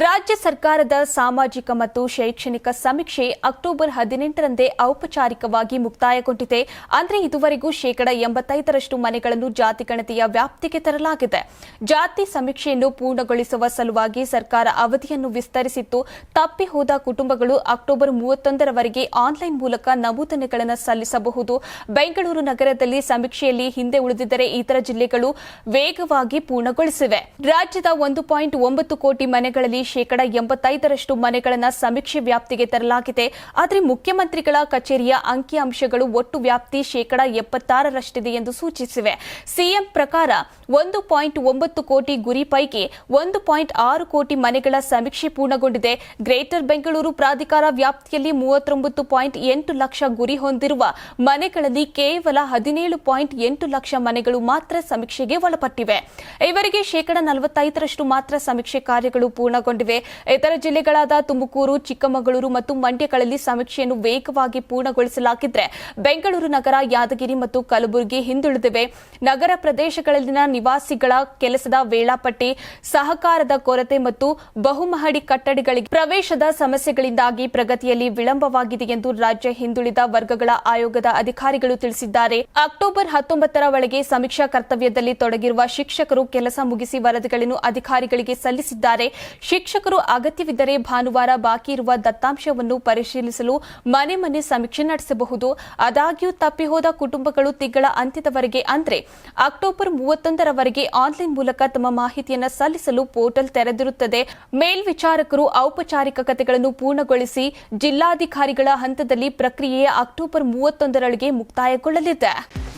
ರಾಜ್ಯ ಸರ್ಕಾರದ ಸಾಮಾಜಿಕ ಮತ್ತು ಶೈಕ್ಷಣಿಕ ಸಮೀಕ್ಷೆ ಅಕ್ಟೋಬರ್ ಹದಿನೆಂಟರಂದೇ ಔಪಚಾರಿಕವಾಗಿ ಮುಕ್ತಾಯಗೊಂಡಿದೆ. ಅಂದರೆ ಇದುವರೆಗೂ ಶೇಕಡ ಎಂಬತ್ತೈದರಷ್ಟು ಮನೆಗಳನ್ನು ಜಾತಿ ಗಣತಿಯ ವ್ಯಾಪ್ತಿಗೆ ತರಲಾಗಿದೆ. ಜಾತಿ ಸಮೀಕ್ಷೆಯನ್ನು ಪೂರ್ಣಗೊಳಿಸುವ ಸಲುವಾಗಿ ಸರ್ಕಾರ ಅವಧಿಯನ್ನು ವಿಸ್ತರಿಸಿತ್ತು ತಪ್ಪಿ ಕುಟುಂಬಗಳು ಅಕ್ಟೋಬರ್ ಮೂವತ್ತೊಂದರವರೆಗೆ ಆನ್ಲೈನ್ ಮೂಲಕ ನಮೂದನೆಗಳನ್ನು ಸಲ್ಲಿಸಬಹುದು. ಬೆಂಗಳೂರು ನಗರದಲ್ಲಿ ಸಮೀಕ್ಷೆಯಲ್ಲಿ ಹಿಂದೆ ಉಳಿದಿದ್ದರೆ ಇತರ ಜಿಲ್ಲೆಗಳು ವೇಗವಾಗಿ ಪೂರ್ಣಗೊಳಿಸಿವೆ. ರಾಜ್ಯದ ಒಂದು ಪಾಯಿಂಟ್ ಒಂಬತ್ತು ಕೋಟಿ ಮನೆಗಳಲ್ಲಿ ಶೇಕಡ ಎಂಬತ್ತೈದರಷ್ಟು ಮನೆಗಳನ್ನು ಸಮೀಕ್ಷೆ ವ್ಯಾಪ್ತಿಗೆ ತರಲಾಗಿದೆ. ಆದರೆ ಮುಖ್ಯಮಂತ್ರಿಗಳ ಕಚೇರಿಯ ಅಂಕಿಅಂಶಗಳು ಒಟ್ಟು ವ್ಯಾಪ್ತಿ ಶೇಕಡ ಎಪ್ಪತ್ತಾರರಷ್ಟಿದೆ ಎಂದು ಸೂಚಿಸಿವೆ. ಸಿಎಂ ಪ್ರಕಾರ ಒಂದು ಪಾಯಿಂಟ್ ಒಂಬತ್ತು ಕೋಟಿ ಗುರಿ ಪೈಕಿ ಒಂದು ಪಾಯಿಂಟ್ ಆರು ಕೋಟಿ ಮನೆಗಳ ಸಮೀಕ್ಷೆ ಪೂರ್ಣಗೊಂಡಿದೆ. ಗ್ರೇಟರ್ ಬೆಂಗಳೂರು ಪ್ರಾಧಿಕಾರ ವ್ಯಾಪ್ತಿಯಲ್ಲಿ ಮೂವತ್ತೊಂಬತ್ತು ಪಾಯಿಂಟ್ ಎಂಟು ಲಕ್ಷ ಗುರಿ ಹೊಂದಿರುವ ಮನೆಗಳಲ್ಲಿ ಕೇವಲ ಹದಿನೇಳು ಪಾಯಿಂಟ್ ಎಂಟು ಲಕ್ಷ ಮನೆಗಳು ಮಾತ್ರ ಸಮೀಕ್ಷೆಗೆ ಒಳಪಟ್ಟಿವೆ. ಇವರಿಗೆ ಶೇಕಡ ನಲವತ್ತೈದರಷ್ಟು ಮಾತ್ರ ಸಮೀಕ್ಷೆ ಕಾರ್ಯಗಳು ಪೂರ್ಣಗೊಂಡಿವೆ. ಇತರ ಜಿಲ್ಲೆಗಳಾದ ತುಮಕೂರು, ಚಿಕ್ಕಮಗಳೂರು ಮತ್ತು ಮಂಡ್ಯಗಳಲ್ಲಿ ಸಮೀಕ್ಷೆಯನ್ನು ವೇಗವಾಗಿ ಪೂರ್ಣಗೊಳಿಸಲಾಗಿದ್ರೆ ಬೆಂಗಳೂರು ನಗರ, ಯಾದಗಿರಿ ಮತ್ತು ಕಲಬುರಗಿ ಹಿಂದುಳಿದಿವೆ. ನಗರ ಪ್ರದೇಶಗಳಲ್ಲಿನ ನಿವಾಸಿಗಳ ಕೆಲಸದ ವೇಳಾಪಟ್ಟಿ, ಸಹಕಾರದ ಕೊರತೆ ಮತ್ತು ಬಹುಮಹಡಿ ಕಟ್ಟಡಗಳಿಗೆ ಪ್ರವೇಶದ ಸಮಸ್ಯೆಗಳಿಂದಾಗಿ ಪ್ರಗತಿಯಲ್ಲಿ ವಿಳಂಬವಾಗಿದೆ ಎಂದು ರಾಜ್ಯ ಹಿಂದುಳಿದ ವರ್ಗಗಳ ಆಯೋಗದ ಅಧಿಕಾರಿಗಳು ತಿಳಿಸಿದ್ದಾರೆ. ಅಕ್ಟೋಬರ್ ಹತ್ತೊಂಬತ್ತರ ಒಳಗೆ ಸಮೀಕ್ಷಾ ಕರ್ತವ್ಯದಲ್ಲಿ ತೊಡಗಿರುವ ಶಿಕ್ಷಕರು ಕೆಲಸ ಮುಗಿಸಿ ವರದಿಗಳನ್ನು ಅಧಿಕಾರಿಗಳಿಗೆ ಸಲ್ಲಿಸಿದ್ದಾರೆ. ಶಿಕ್ಷಕರು ಅಗತ್ಯವಿದ್ದರೆ ಭಾನುವಾರ ಬಾಕಿ ಇರುವ ದತ್ತಾಂಶವನ್ನು ಪರಿಶೀಲಿಸಲು ಮನೆ ಮನೆ ಸಮೀಕ್ಷೆ ನಡೆಸಬಹುದು. ಆದಾಗ್ಯೂ ತಪ್ಪಿಹೋದ ಕುಟುಂಬಗಳು ತಿಂಗಳ ಅಂತ್ಯದವರೆಗೆ ಅಂದರೆ ಅಕ್ಟೋಬರ್ ಮೂವತ್ತೊಂದರವರೆಗೆ ಆನ್ಲೈನ್ ಮೂಲಕ ತಮ್ಮ ಮಾಹಿತಿಯನ್ನು ಸಲ್ಲಿಸಲು ಪೋರ್ಟಲ್ ತೆರೆದಿರುತ್ತದೆ. ಮೇಲ್ವಿಚಾರಕರು ಔಪಚಾರಿಕ ಕತೆಗಳನ್ನು ಪೂರ್ಣಗೊಳಿಸಿ ಜಿಲ್ಲಾಧಿಕಾರಿಗಳ ಹಂತದಲ್ಲಿ ಪ್ರಕ್ರಿಯೆ ಅಕ್ಟೋಬರ್ ಮೂವತ್ತೊಂದರೊಳಗೆ ಮುಕ್ತಾಯಗೊಳ್ಳಲಿದೆ.